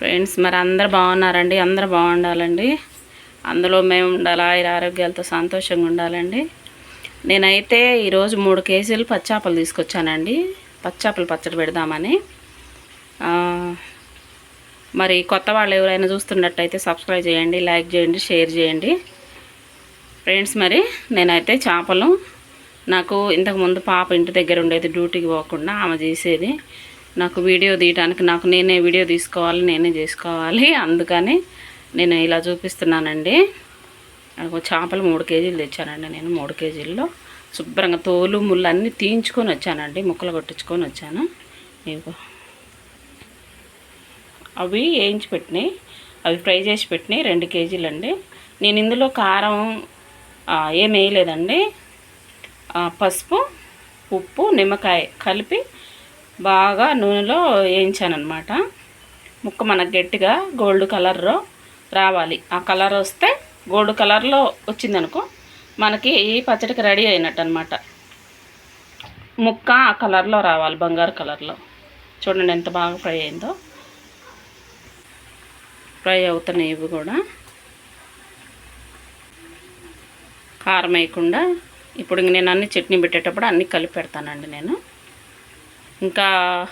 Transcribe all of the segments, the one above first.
Friends మరి అందరు బాగున్నారండి? అందరు బాగుండాలండి. అందులో మేము ఉండాలి? ఆయుర ఆరోగ్యాలతో సంతోషంగా ఉండాలండి. నేనైతే ఈరోజు మూడు కేజీలు పచ్చాపలు తీసుకొచ్చానండి. పచ్చాపలు పచ్చడి పెడదామని. మరి కొత్త వాళ్ళు ఎవరైనా చూస్తున్నట్టయితే సబ్స్క్రైబ్ చేయండి లైక్ చేయండి షేర్ చేయండి. ఫ్రెండ్స్ మరి నేనైతే చేపలు నాకు ఇంతకుముందు పాప ఇంటి దగ్గర ఉండేది డ్యూటీకి పోకుండా ఆమె చేసేది. నాకు వీడియో తీయడానికి నాకు నేనే వీడియో తీసుకోవాలి నేనే చేసుకోవాలి. అందుకని నేను ఇలా చూపిస్తున్నానండి. నాకు చేపలు మూడు కేజీలు తెచ్చానండి నేను మూడు కేజీల్లో. శుభ్రంగా తోలు ముళ్ళు అన్నీ తీయించుకొని వచ్చానండి ముక్కలు కొట్టించుకొని వచ్చాను. ఇదిగో. అవి వేయించి పెట్టినాయి అవి ఫ్రై చేసి పెట్టినాయి రెండు కేజీలు అండి నేను ఇందులో కారం ఏం వేయలేదండి. పసుపు ఉప్పు నిమ్మకాయ కలిపి బాగా నూనెలో వేయించాను అనమాట ముక్క మనకు గట్టిగా గోల్డ్ కలర్లో రావాలి. ఆ కలర్ వస్తే గోల్డ్ కలర్లో వచ్చిందనుకో మనకి ఈ పచ్చడికి రెడీ అయినట్టు అనమాట ముక్క ఆ కలర్లో రావాలి బంగారు కలర్లో. చూడండి ఎంత బాగా ఫ్రై అయిందో. ఫ్రై అవుతున్నాయి ఇవి కూడా. కారం వేయకుండా ఇప్పుడు నేను అన్ని చట్నీ పెట్టేటప్పుడు అన్నీ కలిపి పెడతానండి నేను. ఇంకా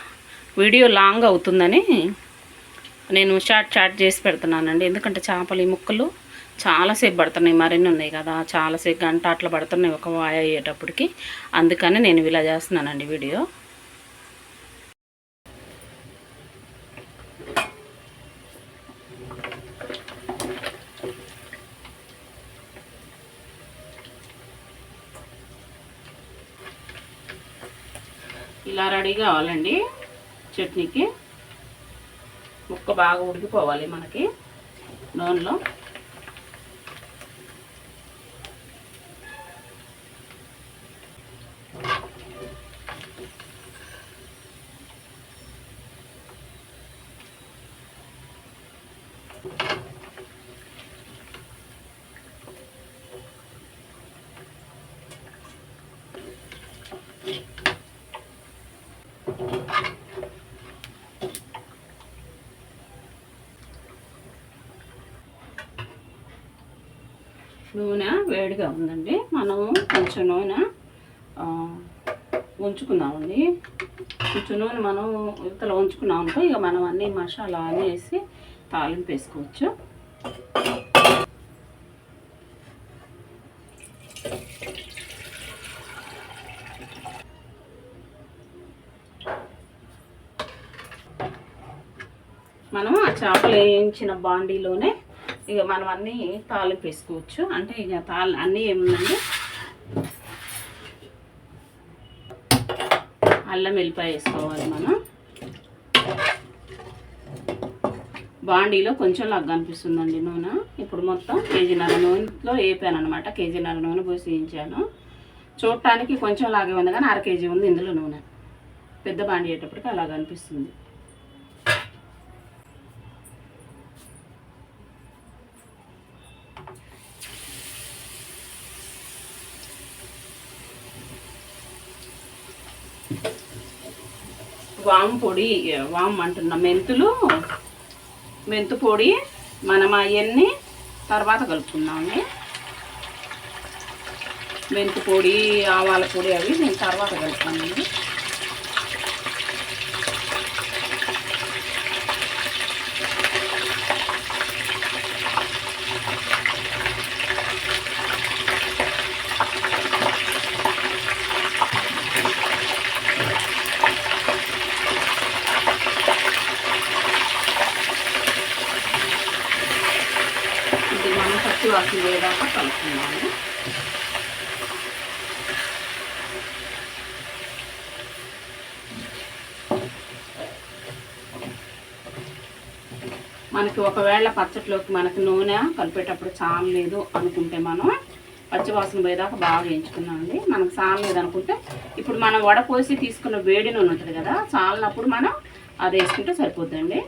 వీడియో లాంగ్ అవుతుందని నేను షార్ట్ షార్ట్ చేసి పెడుతున్నానండి. ఎందుకంటే చేపలు ఈ ముక్కలు చాలాసేపు పడుతున్నాయి. మరిన్ని ఉన్నాయి కదా. చాలాసేపు గంట అట్లా పడుతున్నాయి ఒక వాయ అయ్యేటప్పటికి. అందుకని నేను ఇలా చేస్తున్నానండి వీడియో. ఇలా రెడీ కావాలండి చట్నీకి. ముక్క బాగా ఉడికిపోవాలి మనకి నూనెలో. నూనె వేడిగా ఉందండి. మనము కొంచెం నూనె ఉంచుకున్నామండి కొంచెం నూనె మనం ఇతలో ఉంచుకున్నాం అనుకో ఇక మనం అన్ని మసాలా అన్నీ వేసి తాలింపు వేసుకోవచ్చు. మనం ఆ చేపలు వేయించిన బాండీలోనే ఇక మనం అన్నీ తాలింపు వేసుకోవచ్చు. అంటే ఇక తాలి అన్నీ ఏముందండి? అల్లం వెల్లిపాయ వేసుకోవాలి మనం. బాండీలో కొంచెం లాగా అనిపిస్తుందండి నూనె. ఇప్పుడు మొత్తం కేజీన్నర నూనెలో వేపాను అనమాట కేజీన్నర నూనె పోసి వేయించాను. చూడటానికి కొంచెం లాగే ఉంది కానీ అర కేజీ ఉంది ఇందులో నూనె. పెద్ద బాండీ అయ్యేటప్పటికి అలాగ అనిపిస్తుంది. వాము పొడి వాము అంటున్న. మెంతులు మెంతు పొడి మనం అవన్నీ తర్వాత కలుపుకుందామండి. మెంతు పొడి ఆవాల పొడి అవి నేను తర్వాత కలుపుతానండి ఇది మనం పచ్చి వాసన వేయదాకా కలుపుకుందాము మనకి ఒకవేళ పచ్చట్లోకి మనకి నూనె కలిపేటప్పుడు చాలలేదు అనుకుంటే మనం పచ్చివాసన పోయేదాకా బాగా వేయించుకున్నామండి మనకు చాలలేదు అనుకుంటే ఇప్పుడు మనం వడపోసి తీసుకున్న వేడి నూనె ఉంటుంది కదా చాలినప్పుడు మనం అది వేసుకుంటే సరిపోద్దండి.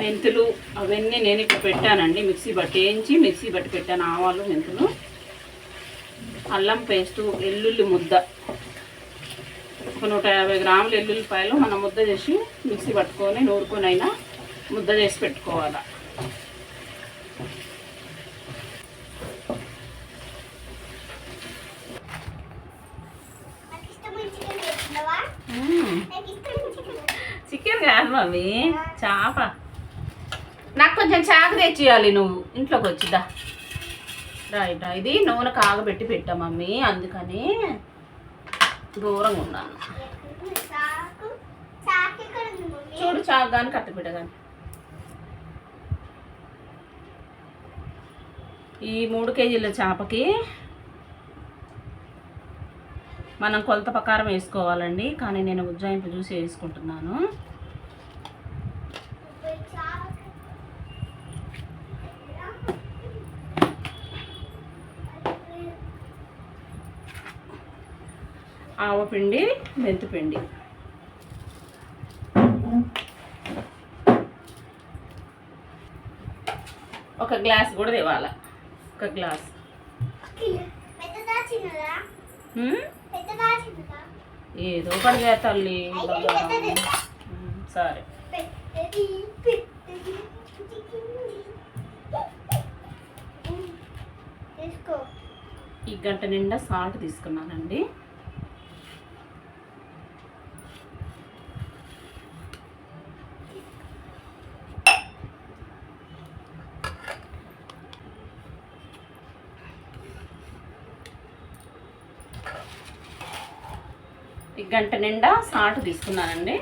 మెంతులు అవన్నీ నేను ఇక్కడ పెట్టానండి మిక్సీ బట్టి వేయించి మిక్సీ బట్టి పెట్టాను ఆవాలు మెంతులు అల్లం పేస్టు ఎల్లుల్లి ముద్ద. ఒక నూట యాభై గ్రాములు ఎల్లుల్లిపాయలు మనం ముద్ద చేసి మిక్సీ పట్టుకొని నూరుకొని అయినా ముద్ద చేసి పెట్టుకోవాలి. చికెన్ కాదు మమ్మీ. చేప. కొంచెం చాక తెచ్చియాలి నువ్వు. ఇంట్లోకి వచ్చిదా రైట్ ఇది నూనె కాగబెట్టి పెట్టా మమ్మీ అందుకని దూరంగా ఉన్నాను చూడు చాకు కానీ కట్టబిడ్డ కానీ ఈ మూడు కేజీల చేపకి మనం కొలత ప్రకారం వేసుకోవాలండి. కానీ నేను ఉజ్జాయింపు చూసి వేసుకుంటున్నాను చాకు ఆవపిండి మెంతిపిండి ఒక గ్లాస్ కూడా తేవాల? ఒక గ్లాస్. ఏదో ఒకటి చేస్తాల్లి సరే. ఈ గంట నిండా సాల్ట్ తీసుకున్నానండి. గంట నిండా సాల్ట్ తీసుకున్నానండి.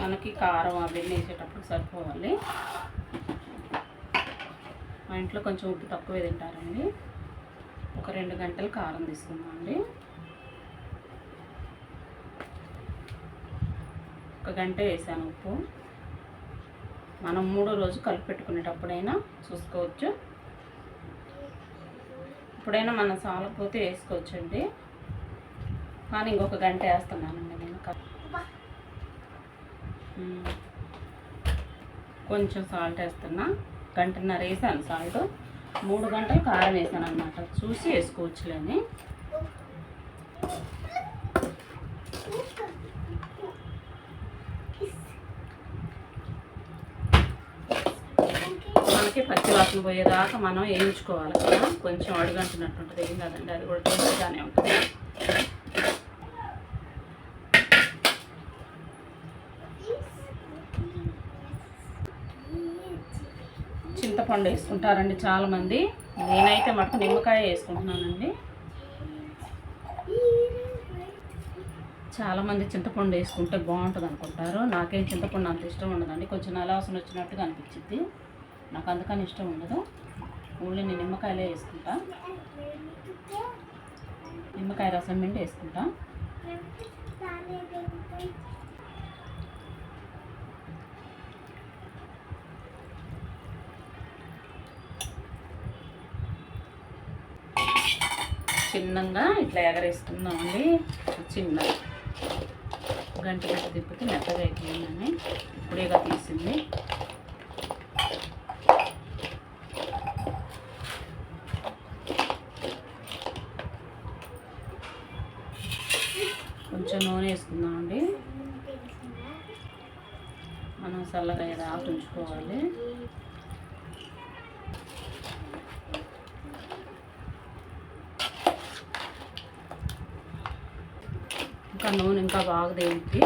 మనకి కారం అవన్నీ వేసేటప్పుడు సరిపోవాలి. మా ఇంట్లో కొంచెం ఉప్పు తక్కువే తింటారండి. ఒక రెండు గంటలు కారం తీసుకుందామండి. ఒక గంట వేసాను ఉప్పు. మనం మూడో రోజు కలిపి పెట్టుకునేటప్పుడైనా చూసుకోవచ్చు. ఇప్పుడైనా మనం సాలకపోతే వేసుకోవచ్చండి. కానీ ఇంకొక గంట వేస్తున్నానండి నేను. కొంచెం సాల్ట్ వేస్తున్నా. గంటన్నర వేసాను సాల్ట్. మూడు గంటలు కారం వేసాను అనమాట చూసి వేసుకోవచ్చులేని మనకి పచ్చి వాసన పోయేదాకా మనం వేయించుకోవాలి కదా. కొంచెం అడుగంటున్నట్టు ఉంటుంది ఏం కదండి అది కూడా టేస్ట్గానే ఉంటుంది. చింతపండు వేసుకుంటారండి చాలామంది. నేనైతే మటుకు నిమ్మకాయ వేసుకుంటున్నానండి. చాలామంది చింతపండు వేసుకుంటే బాగుంటుంది అనుకుంటారు నాకేం చింతపండు అంత ఇష్టం ఉండదండి. కొంచెం నలవాసన వచ్చినట్టుగా అనిపించింది నాకు అందుకని ఇష్టం ఉండదు. ఓన్లీ నేను నిమ్మకాయలే వేసుకుంటా. నిమ్మకాయ రసం పిండి వేసుకుంటా. చిన్నగా ఇట్లా ఎగరేసుకుందామండి. చిన్న గంట గంట తిప్పితే మెత్తగా అయిపోయిందని ఇప్పుడేగా తీసింది కొంచెం నూనె వేసుకుందామండి మనం చల్లగా ఏదో ఉంచుకోవాలి ఇంకా నూనె ఇంకా బాగా దేనికి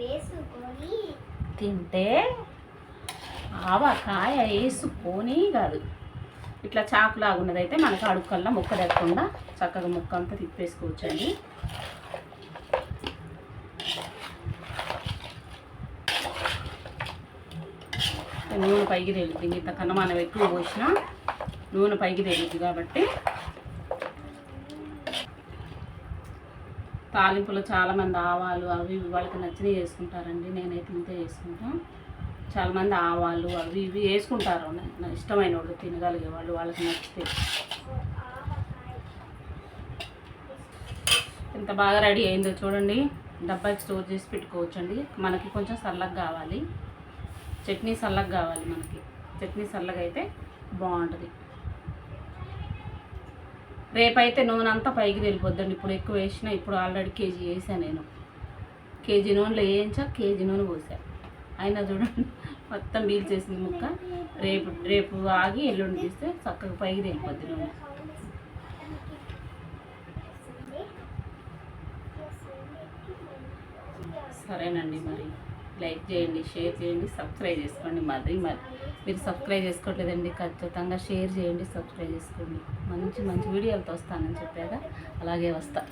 వేసుకొని తింటే ఆవకాయ వేసుకొని కాదు. ఇట్లా చాకులాగా ఉన్నదైతే మనకు అడుక్కల్లా ముక్క లేకుండా చక్కగా ముక్క అంతా తిప్పేసుకోవచ్చండి. నూనె పైకి తేలుద్ది. ఇంతకన్నా మనం ఎక్కువ పోసినా నూనె పైకి తేలుద్ది కాబట్టి తాలింపులో చాలామంది ఆవాలు అవి ఇవి వాళ్ళకి నచ్చినవి చేసుకుంటారండి నేనైతే ఇంతే చేసుకుంటాను చాలామంది ఆవాలు అవి ఇవి వేసుకుంటారు. ఇష్టమైన వాళ్ళు తినగలిగే వాళ్ళు వాళ్ళకి నచ్చితే. ఎంత బాగా రెడీ అయిందో చూడండి. డబ్బాకి స్టోర్ చేసి పెట్టుకోవచ్చండి. మనకి కొంచెం సల్లగా కావాలి. చట్నీ సల్లగా కావాలి మనకి. చట్నీ సల్లగా అయితే బాగుంటుంది. రేపైతే నూనె అంతా పైకి వెళ్ళిపోద్దండి ఇప్పుడు ఎక్కువ వేసిన ఇప్పుడు ఆల్రెడీ కేజీ వేసా నేను. కేజీ నూనెలో వేయించా కేజీ నూనె పోసా. అయినా చూడండి మొత్తం బీల్ చేసింది ముక్క. రేపు రేపు ఆగి ఎల్లుండి తీస్తే చక్కగా పైకి వెళ్ళిపోద్ది నూనె. సరేనండి మరి. లైక్ చేయండి షేర్ చేయండి సబ్స్క్రైబ్ చేసుకోండి. మరి మరి మీరు సబ్స్క్రైబ్ చేసుకోవట్లేదండి ఖచ్చితంగా షేర్ చేయండి సబ్స్క్రైబ్ చేసుకోండి. మంచి మంచి వీడియోలతో వస్తానని చెప్పాక అలాగే వస్తా.